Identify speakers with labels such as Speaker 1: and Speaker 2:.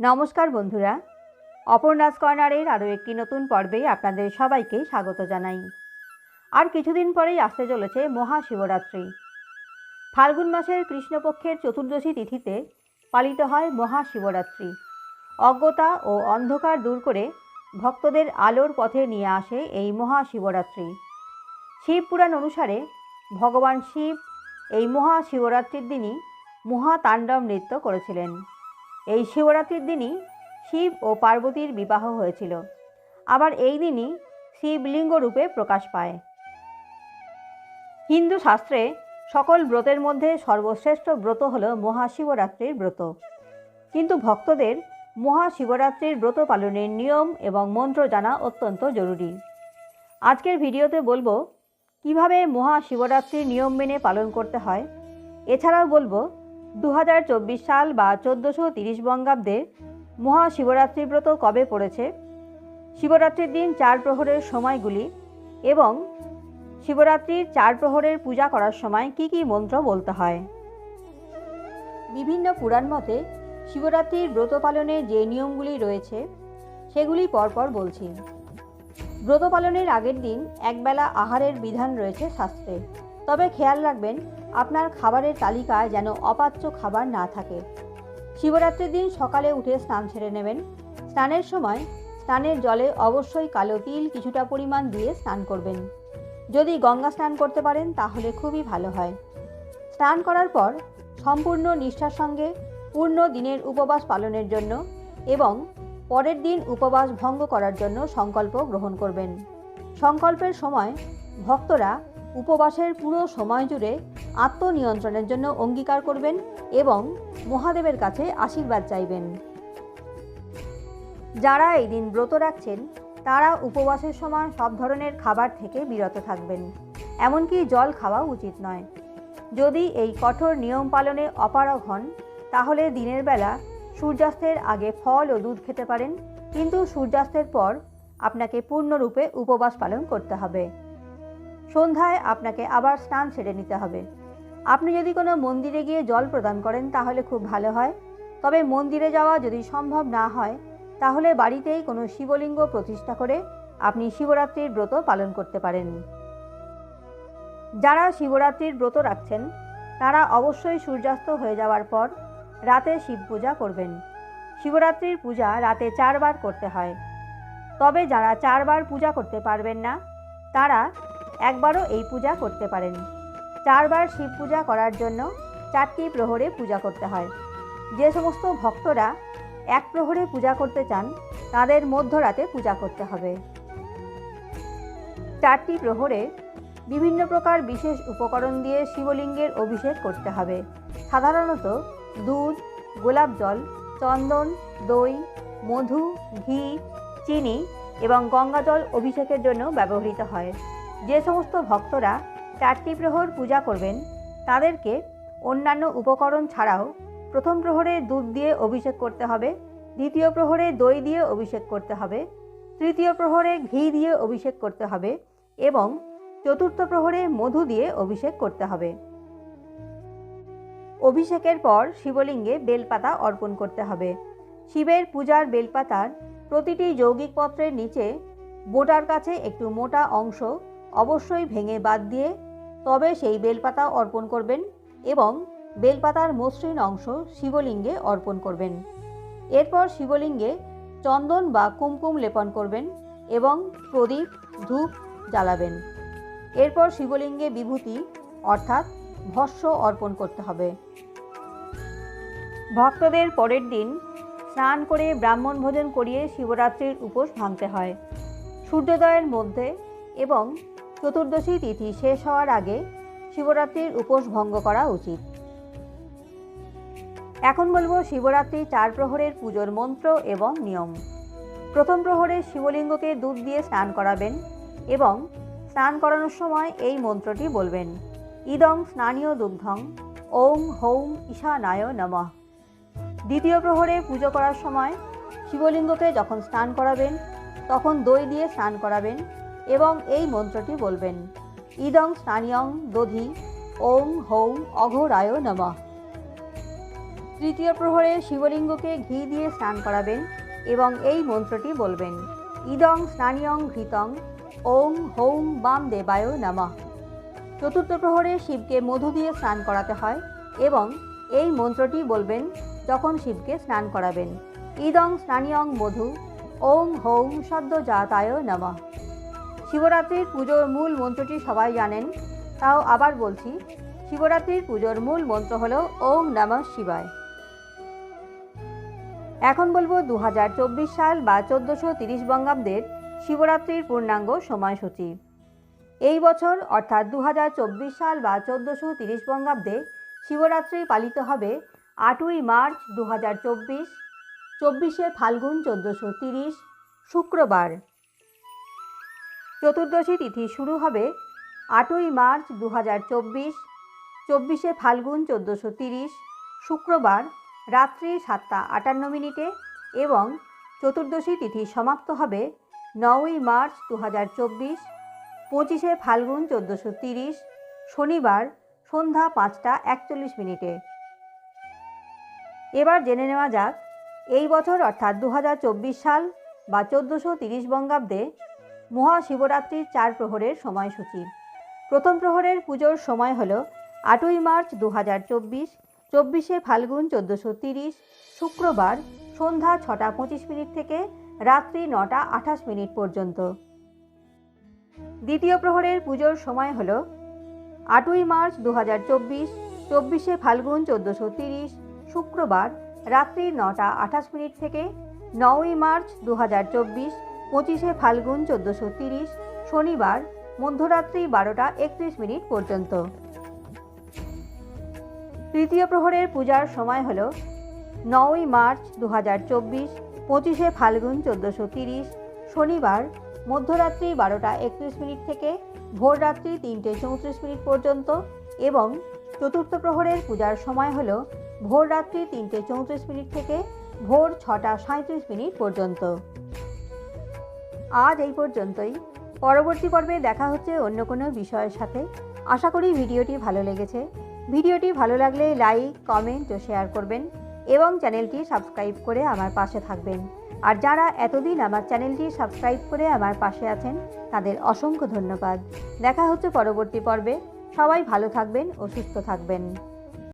Speaker 1: নমস্কার বন্ধুরা। অপর্ণাস কর্নারের আরও একটি নতুন পর্বে আপনাদের সবাইকে স্বাগত জানাই। আর কিছুদিন পরেই আসতে চলেছে মহাশিবরাত্রি। ফাল্গুন মাসের কৃষ্ণপক্ষের চতুর্দশী তিথিতে পালিত হয় মহাশিবরাত্রি। অজ্ঞতা ও অন্ধকার দূর করে ভক্তদের আলোর পথে নিয়ে আসে এই মহাশিবরাত্রি। শিব পুরাণ অনুসারে ভগবান শিব এই মহাশিবরাত্রির দিনই মহাতাণ্ডব নৃত্য করেছিলেন। এই শিবরাত্রির দিনই শিব ও পার্বতীর বিবাহ হয়েছিল। আবার এই দিনই শিবলিঙ্গ রূপে প্রকাশ পায়। হিন্দু শাস্ত্রে সকল ব্রতের মধ্যে সর্বশ্রেষ্ঠ ব্রত হল মহাশিবরাত্রির ব্রত। কিন্তু ভক্তদের মহাশিবরাত্রির ব্রত পালনের নিয়ম এবং মন্ত্র জানা অত্যন্ত জরুরি। আজকের ভিডিওতে বলব, কীভাবে মহাশিবরাত্রির নিয়ম মেনে পালন করতে হয়। এছাড়াও বলব দু হাজার চব্বিশ সাল বা চোদ্দোশো তিরিশ বঙ্গাব্দে মহাশিবরাত্রি ব্রত কবে পড়েছে? শিবরাত্রির দিন চার প্রহরের সময়গুলি এবং শিবরাত্রির চার প্রহরের পূজা করার সময় কি কি মন্ত্র বলতে হয়? বিভিন্ন পুরাণ মতে শিবরাত্রির ব্রত পালনে যে নিয়মগুলি রয়েছে, সেগুলি পরপর বলছি। ব্রত পালনের আগের দিন একবেলা আহারের বিধান রয়েছে শাস্ত্রে। তবে খেয়াল রাখবেন আপনার খাবারের তালিকায় যেন অপাচ্য খাবার না থাকে। শিবরাত্রির দিন সকালে উঠে স্নান সেরে নেবেন। স্নানের সময় স্নানের জলে অবশ্যই কালো তিল কিছুটা পরিমাণ দিয়ে স্নান করবেন। যদি গঙ্গা স্নান করতে পারেন, তাহলে খুবই ভালো হয়। স্নান করার পর সম্পূর্ণ নিষ্ঠার সঙ্গে পূর্ণ দিনের উপবাস পালনের জন্য এবং পরের দিন উপবাস ভঙ্গ করার জন্য সংকল্প গ্রহণ করবেন। সংকল্পের সময় ভক্তরা উপবাসের পুরো সময় জুড়ে আত্মনিয়ন্ত্রণের জন্য অঙ্গীকার করবেন এবং মহাদেবের কাছে আশীর্বাদ চাইবেন। যারা এই দিন ব্রত রাখছেন, তারা উপবাসের সময় সব ধরনের খাবার থেকে বিরত থাকবেন। এমনকি জল খাওয়া উচিত নয়। যদি এই কঠোর নিয়ম পালনে অপারগ হন, তাহলে দিনের বেলা সূর্যাস্তের আগে ফল ও দুধ খেতে পারেন, কিন্তু সূর্যাস্তের পর আপনাকে পূর্ণরূপে উপবাস পালন করতে হবে। সন্ধ্যায় আপনাকে আবার স্নান সেরে নিতে হবে। আপনি যদি কোনো মন্দিরে গিয়ে জল প্রদান করেন, তাহলে খুব ভালো হয়। তবে মন্দিরে যাওয়া যদি সম্ভব না হয়, তাহলে বাড়িতেই কোনো শিবলিঙ্গ প্রতিষ্ঠা করে আপনি শিবরাত্রির ব্রত পালন করতে পারেন। যারা শিবরাত্রির ব্রত রাখছেন, তারা অবশ্যই সূর্যাস্ত হয়ে যাওয়ার পর রাতে শিব পূজা করবেন। শিবরাত্রির পূজা রাতে চারবার করতে হয়। তবে যারা চারবার পূজা করতে পারবেন না, তারা একবারও এই পূজা করতে পারেন। চারবার শিব পূজা করার জন্য চারটি প্রহরে পূজা করতে হয়। যে সমস্ত ভক্তরা এক প্রহরে পূজা করতে চান, তাদের মধ্যরাতে পূজা করতে হবে। চারটি প্রহরে বিভিন্ন প্রকার বিশেষ উপকরণ দিয়ে শিবলিঙ্গের অভিষেক করতে হবে। সাধারণত দুধ, গোলাপ জল, চন্দন, দই, মধু, ঘি, চিনি এবং গঙ্গা জল অভিষেকের জন্য ব্যবহৃত হয়। যে সমস্ত ভক্তরা চারটি প্রহর পূজা করবেন। তাদেরকে অন্যান্য উপকরণ ছাড়াও প্রথম প্রহরে দুধ দিয়ে অভিষেক করতে হবে, দ্বিতীয় প্রহরে দই দিয়ে অভিষেক করতে হবে, তৃতীয় প্রহরে ঘি দিয়ে অভিষেক করতে হবে এবং চতুর্থ প্রহরে মধু দিয়ে অভিষেক করতে হবে। অভিষেকের পর শিবলিঙ্গে বেলপাতা অর্পণ করতে হবে। শিবের পূজার বেলপাতার প্রতিটি যৌগিক পত্রের নিচে বোটার কাছে একটু মোটা অংশ অবশ্যই ভেঙে বাদ দিয়ে তবে সেই বেলপাতা অর্পণ করবেন এবং বেলপাতার মসৃণ অংশ শিবলিঙ্গে অর্পণ করবেন। এরপর শিবলিঙ্গে চন্দন বা কুমকুম লেপন করবেন এবং প্রদীপ, ধূপ জ্বালাবেন। এরপর শিবলিঙ্গে বিভূতি অর্থাৎ ভস্য অর্পণ করতে হবে। ভক্তদের পরের দিন স্নান করে ব্রাহ্মণ ভোজন করিয়ে শিবরাত্রির উপোস ভাঙতে হয়। সূর্যোদয়ের মধ্যে এবং চতুর্দশী তিথি শেষ হওয়ার আগে শিবরাত্রির উপোস ভঙ্গ করা উচিত। এখন বলব শিবরাত্রি চার প্রহরের পুজোর মন্ত্র এবং নিয়ম। প্রথম প্রহরে শিবলিঙ্গকে দুধ দিয়ে স্নান করাবেন এবং স্নান করানোর সময় এই মন্ত্রটি বলবেন, ইদং স্নানীয় দুগ্ধং, ওং হৌম ঈশানায় নমঃ। দ্বিতীয় প্রহরে পুজো করার সময় শিবলিঙ্গকে যখন স্নান করাবেন, তখন দই দিয়ে স্নান করাবেন এবং এই মন্ত্রটি বলবেন, ইদং স্নানিয়ং দধি, ওং হৌং অঘোরায় নমঃ। তৃতীয় প্রহরে শিবলিঙ্গকে ঘি দিয়ে স্নান করাবেন এবং এই মন্ত্রটি বলবেন, ইদং স্নানিয়ং ঘৃতং, ওং হৌং বাম দেবায় নমঃ। চতুর্থ প্রহরে শিবকে মধু দিয়ে স্নান করাতে হয় এবং এই মন্ত্রটি বলবেন, যখন শিবকে স্নান করাবেন, ইদং স্নানিয়ং মধু, ওং হৌং সদ্য জাতায় নমঃ। শিবরাত্রির পুজোর মূল মন্ত্রটি সবাই জানেন, তাও আবার বলছি, শিবরাত্রির পুজোর মূল মন্ত্র হল ওম নমঃ শিবায়। এখন বলব দু হাজার চব্বিশ সাল বা চোদ্দোশো তিরিশ বঙ্গাব্দের শিবরাত্রির পূর্ণাঙ্গ সময়সূচি। এই বছর, অর্থাৎ দু হাজার চব্বিশ সাল বা চোদ্দোশো তিরিশ বঙ্গাব্দে শিবরাত্রি পালিত হবে আটই মার্চ দু হাজার চব্বিশ, চব্বিশে ফাল্গুন চোদ্দোশো তিরিশ, শুক্রবার। চতুর্দশী তিথি শুরু হবে আটই মার্চ দু হাজার চব্বিশ, চব্বিশে ফাল্গুন চোদ্দোশো তিরিশ, শুক্রবার রাত্রি সাতটা আটান্ন মিনিটে এবং চতুর্দশী তিথি সমাপ্ত হবে নয়ই মার্চ দু হাজার চব্বিশ, পঁচিশে ফাল্গুন চোদ্দোশো তিরিশ, শনিবার সন্ধ্যা পাঁচটা একচল্লিশ মিনিটে। এবার জেনে নেওয়া যাক, এই বছর অর্থাৎ দু হাজার চব্বিশ সাল বা চোদ্দোশো তিরিশ বঙ্গাব্দে মহাশিবরাত্রির চার প্রহরের সময়সূচি। প্রথম প্রহরের পুজোর সময় হল আটই মার্চ দু হাজার চব্বিশ, চব্বিশে ফাল্গুন চোদ্দোশো তিরিশ, শুক্রবার সন্ধ্যা ছটা পঁচিশ মিনিট থেকে রাত্রি নটা আঠাশ মিনিট পর্যন্ত। দ্বিতীয় প্রহরের পুজোর সময় হল আটই মার্চ দু হাজার চব্বিশ, চব্বিশে ফাল্গুন চোদ্দোশো তিরিশ, শুক্রবার রাত্রি নটা আঠাশ মিনিট থেকে নয়ই মার্চ দু হাজার চব্বিশ পঁচিশে ফাল্গুন চোদ্দোশো তিরিশ, শনিবার, মধ্যরাত্রি বারোটা একত্রিশ মিনিট পর্যন্ত। তৃতীয় প্রহরের পূজার সময় হল নয়ই মার্চ দু হাজার চব্বিশ, পঁচিশে ফাল্গুন চোদ্দোশো তিরিশ, শনিবার, মধ্যরাত্রি বারোটা একত্রিশ মিনিট থেকে ভোররাত্রি তিনটে চৌত্রিশ মিনিট পর্যন্ত এবং চতুর্থ প্রহরের পূজার সময় হল ভোররাত্রি তিনটে চৌত্রিশ মিনিট থেকে ভোর ছটা সাঁত্রিশ মিনিট পর্যন্ত। আজ এই পর্যন্তই। পরবর্তী পর্বে দেখা হচ্ছে অন্য কোনো বিষয়ের সাথে। আশা করি ভিডিওটি ভালো লেগেছে। ভিডিওটি ভালো লাগলে লাইক, কমেন্ট ও শেয়ার করবেন এবং চ্যানেলটি সাবস্ক্রাইব করে আমার পাশে থাকবেন। আর যারা এতদিন আমার চ্যানেলটি সাবস্ক্রাইব করে আমার পাশে আছেন, তাদের অসংখ্য ধন্যবাদ। দেখা হচ্ছে পরবর্তী পর্বে। সবাই ভালো থাকবেন ও সুস্থ থাকবেন।